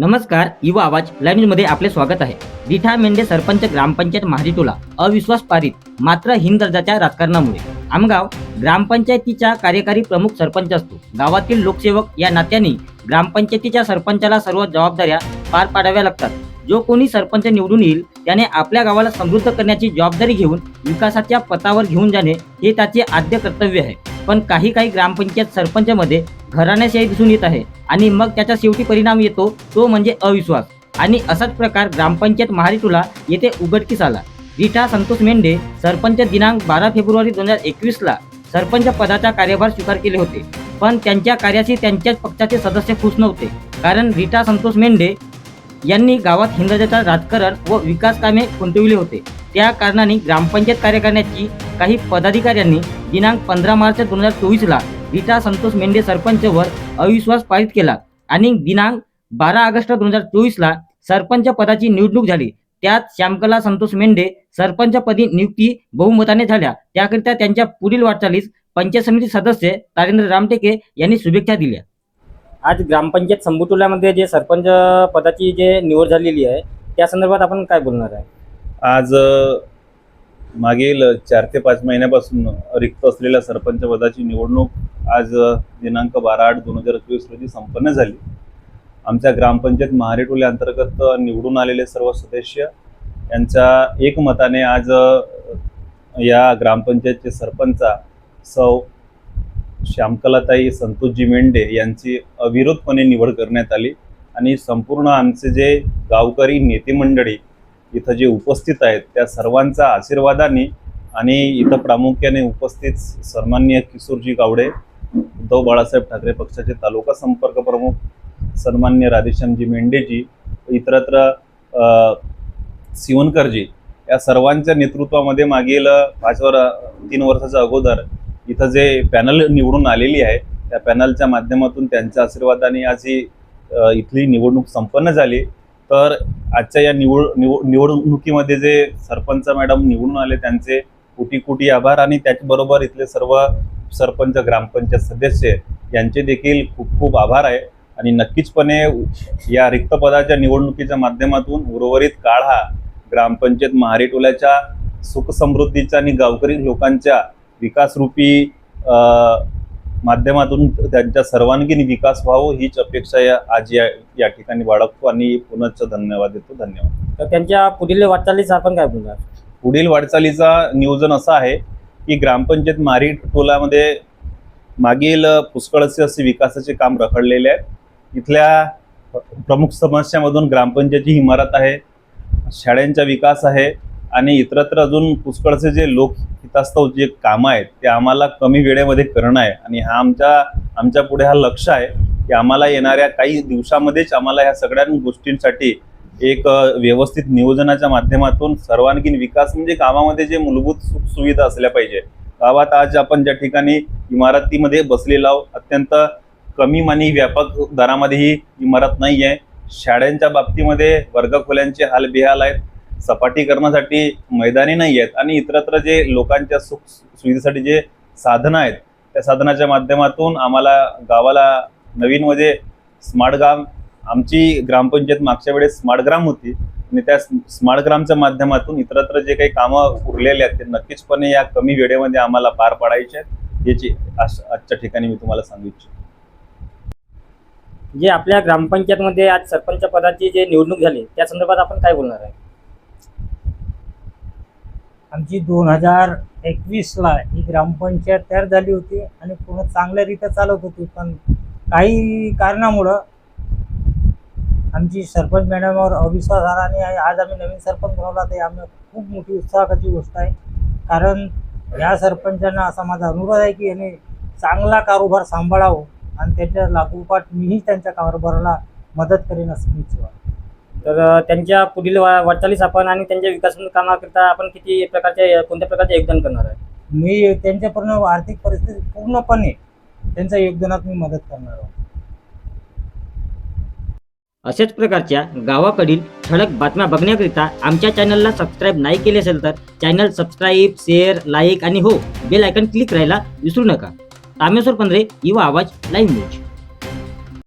नमस्कार युवा आवाज लाईव्हमध्ये आपले स्वागत आहे. रिठा मेंढे सरपंच ग्रामपंचायत महारिटोला अविश्वास पारित मात्र हिंद दर्जाच्या राजकारणामुळे. आमगाव ग्रामपंचायतीचा कार्यकारी प्रमुख सरपंच असतो. गावातील लोकसेवक या नात्याने ग्रामपंचायतीच्या सरपंचाला सर्व जबाबदाऱ्या पार पाडाव्या लागतात. जो कोणी सरपंच निवडून येईल त्याने आपल्या गावाला समृद्ध करण्याची जबाबदारी घेऊन विकासाच्या पथावर घेऊन जाणे हे त्याचे आद्य कर्तव्य आहे. पण काही काही ग्रामपंचायत सरपंचमध्ये घराण्याशाही दिसून येत आहे. आणि मग त्याचा शेवटी परिणाम येतो तो म्हणजे अविश्वास. आणि असाच प्रकार ग्रामपंचायत महारिटुला येथे उघडकीस आला. रीटा संतोष मेंढे सरपंच दिनांक बारा फेब्रुवारी दोन हजार एकवीसला सरपंच पदाचा कार्यभार स्वीकार केले होते. पण त्यांच्या कार्याशी त्यांच्याच पक्षाचे सदस्य खुश नव्हते. कारण रीटा संतोष मेंढे यांनी गावात हिंदजाचा राजकारण व विकास कामे गुंतविले होते. त्या कारणाने ग्रामपंचायत कार्य करण्याची काही पदाधिकाऱ्यांनी दिनांक पंधरा मार्च दोन हजार चोवीसला रीटा संतोष मेंढे सरपंचवर अविश्वास पारित केला. आणि दिनांक बारा ऑगस्ट दोन हजार चोवीसला सरपंच पदाची निवडणूक झाली. त्यात श्यामकला संतोष मेंढे सरपंचपदी नियुक्ती बहुमताने झाल्या. त्याकरिता त्यांच्या पुढील वाटचालीस पंचायत समिती सदस्य तारेंद्र रामटेके यांनी शुभेच्छा दिल्या. आज ग्रामपंचायत संबुटुल्यामध्ये जे सरपंच पदाची जे निवड झालेली आहे त्या संदर्भात आपण काय बोलणार आहे? आज मागील चार ते पाच महिन्यापासून रिक्त असलेल्या सरपंच पदाची निवडणूक आज दिनांक बारा आठ दोन हजार चोवीस रोजी संपन्न झाली. आमच्या ग्रामपंचायत महारेटोले अंतर्गत निवडून आलेले सर्व सदस्य यांच्या एकमताने आज या ग्रामपंचायतचे सरपंचा सौ श्यामकलाताई संतोषजी मेंढे यांची अविरोधपणे निवड करण्यात आली आणि संपूर्ण आमचे जे गावकरी नेते मंडळी इथं जे उपस्थित आहेत त्या सर्वांचा आशीर्वादाने आणि इथं प्रामुख्याने उपस्थित सन्माननीय किशोरजी गावडे उद्धव बाळासाहेब ठाकरे पक्षाचे तालुका संपर्क प्रमुख सन्मान्य राधेश्यामजी मेंढेजी इतरत्र सिवनकरजी या सर्वांच्या नेतृत्वामध्ये मागील पाच वर तीन वर्षाच्या अगोदर इथं जे पॅनल निवडून आलेली आहे त्या पॅनलच्या माध्यमातून त्यांच्या आशीर्वादाने आज ही इथली निवडणूक संपन्न झाली. तर आजच्या या निवड निवड निवडणुकीमध्ये जे सरपंच मॅडम निवडून आले त्यांचे कोटी कोटी आभार आणि त्याचबरोबर इथले सर्व सरपंच ग्रामपंचायत सदस्य यांचे देखील खूप खूप आभार आहे. आणि नक्कीचपणे या रिक्त पदाच्या निवडणुकीच्या माध्यमातून उर्वरित काळ हा ग्रामपंचायत महारेटोल्याच्या सुखसमृद्धीच्या आणि गावकरी लोकांच्या विकासरूपी माध्यमातून त्यांच्या सर्वांगीण विकास व्हावं हीच अपेक्षा या आज या या ठिकाणी बाळगतो आणि पुनश्च धन्यवाद देतो. धन्यवाद. तर त्यांच्या पुढील वाटचालीस आपण काय बोलणार? पुढील वाटचालीचा नियोजन असं आहे की ग्रामपंचायत मारी टोलामध्ये मागील पुष्कळसे असे विकासाचे काम रखडलेले आहेत. इथल्या प्रमुख समस्यामधून ग्रामपंचायतची इमारत आहे शाळांचा विकास आहे आणि इतरत्र अजून पुष्कळचे जे लोकहितास्तव जे कामं आहेत ते आम्हाला कमी वेळेमध्ये करणं आहे. आणि हा आमच्या आमच्या पुढे हा लक्ष आहे की आम्हाला येणाऱ्या काही दिवसामध्येच आम्हाला ह्या सगळ्या गोष्टींसाठी एक व्यवस्थित नियोजनाच्या माध्यमातून सर्वांगीण विकास म्हणजे गावामध्ये जे मूलभूत सुख सुविधा असल्या पाहिजे. गावात आज आपण ज्या ठिकाणी इमारतीमध्ये बसलेलो आहोत अत्यंत कमी आणि व्यापक दरामध्ये ही इमारत नाही आहे शाळांच्या बाबतीमध्ये वर्गखोल्यांचे हाल बेहाल आहेत. सपाटीकरणासाठी मैदाने नाही आहेत आणि इतरत्र जे लोकांच्या सुख सुविधेसाठी जे साधनं आहेत त्या साधनाच्या माध्यमातून आम्हाला गावाला नवीनमध्ये स्मार्ट गाव आमची ग्रामपंचायत मागच्या वेळेस स्मार्ट ग्राम होती आणि त्या स्मार्ट ग्रामच्या माध्यमातून इतरत्र जे काही कामं उरलेले आहेत ते नक्कीचपणे या कमी वेळेमध्ये आम्हाला पार पाडायचे आहेत याची आजच्या ठिकाणी मी तुम्हाला सांगू इच्छितो. जे आपल्या ग्रामपंचायतमध्ये आज सरपंच पदाची जे निवडणूक झाली त्या संदर्भात आपण काय बोलणार आहे? आमची दोन हजार एकवीसला ही ग्रामपंचायत तयार झाली होती आणि पूर्ण चांगल्यारीत्या चालत होती पण काही कारणामुळं आमची सरपंच मॅडमवर अविश्वास आला आणि आज आम्ही नवीन सरपंच बनवला ते आम्ही खूप मोठी उत्साहाची गोष्ट आहे. कारण या सरपंचांना असा माझा अनुरोध आहे की याने चांगला कारोबार सांभाळावं आणि त्याच्या लागोपाठ मीही त्यांच्या कारभाराला मदत करेन असं मी इच्छितो. तर त्यांच्या पुढील वा- वाटचालीस आपण आणि त्यांच्या विकास कामाकरिता आपण किती प्रकारचे कोणत्या प्रकारचे योगदान करणार आहे? मी त्यांच्यापूर्ण आर्थिक परिस्थिती पूर्णपणे त्यांच्या योगदानात मी मदत करणार आहोत. अशाच प्रकारच्या गावाकडील ठळक बातम्या बघण्याकरिता आमच्या चॅनलला सबस्क्राईब नाही केले असेल तर चॅनल सबस्क्राईब शेअर लाईक आणि हो बेल आयकन क्लिक करायला विसरू नका. तामेश्वर पंधरे युवा आवाज लाईव्ह न्यूज.